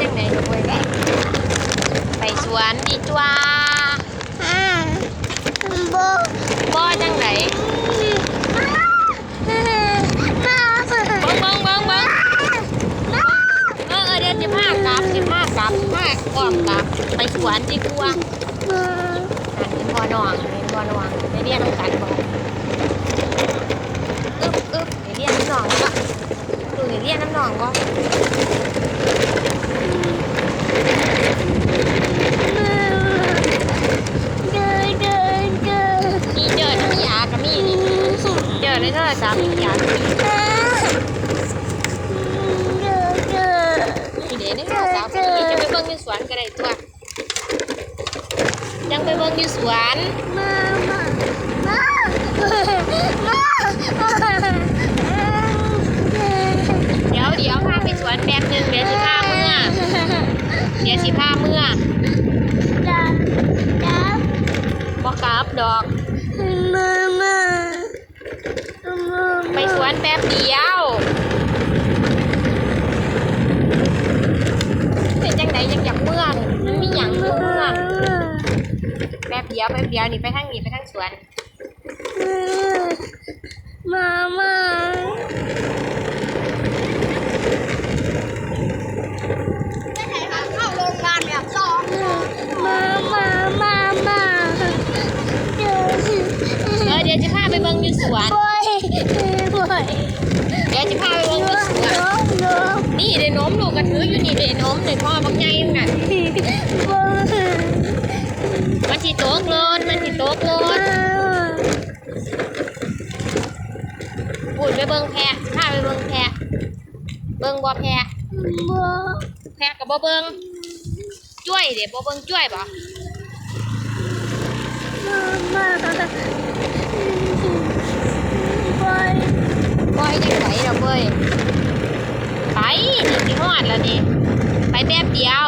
จังไหนลูกเว้ยไปสวนดีจ้าอ่าโบบ่จังไหนเบิ้งเบิ้งเบิ้งเบิ้งเออเออเดี๋ยวสิพากลับสิพากลับพาอ้อมกลับไปสวนดีกว่าหันเป็นพ่อน้องเป็นพ่อน้องไปเรียนน้องกันบ่อึ๊บอึ๊บไปเรียนน้ำน้องก็ดูไปเรียนน้ำน้องก็มีเจอน้ำยาก็มีนี่เจอ ในโทรศัพท์มียาก็มีนี่เดี๋ยวในโทรศัพท์ก็มีจะไปเบิ่งอยู่สวนก็ได้ตัวยังไปเบิ่งอยู่สวนเดี๋ยวเดี๋ยวพาไปสวนแป๊บนึงเดี๋ยวสิพาเมื่อเดี๋ยวสิพาเมื่อบ่กลับดอกไปส วนแป๊บเดียวเป็นจังไดยังอยากเมื่อนี่มันมีหยังคือเมื่อแป๊บเดียวแป๊บเดียวนี่ไปทางนี้ไปทางสวนมามาเข้าโรงงานแบบสองมามามามาเดี๋ยวสิเออเดี๋ยวจะพาไปเบิ่งอยู่สวน โอ้ยโอ้ยเดี๋ยวจะพาไปเบิ่งอยู่สวนองน้องนี่เดี๋ยวน้มลูกกระถืออยู่นี่เดี๋ยวน้มเดี๋ยวพ่อบักใหญ่นั่นโอ้ยมันสิโตกโลดมันสิโตกโลดพูดไปเบิ่งแพะพาไปเบิ่งแพะเบิ่งบ่แพะแพะกับบ่เบิ่งจ้วยเดี๋ยวบ่เบิ่งจ้วยบ่มามา ไปนี่สิฮอดแล้วนี่ ไปแป๊บเดียว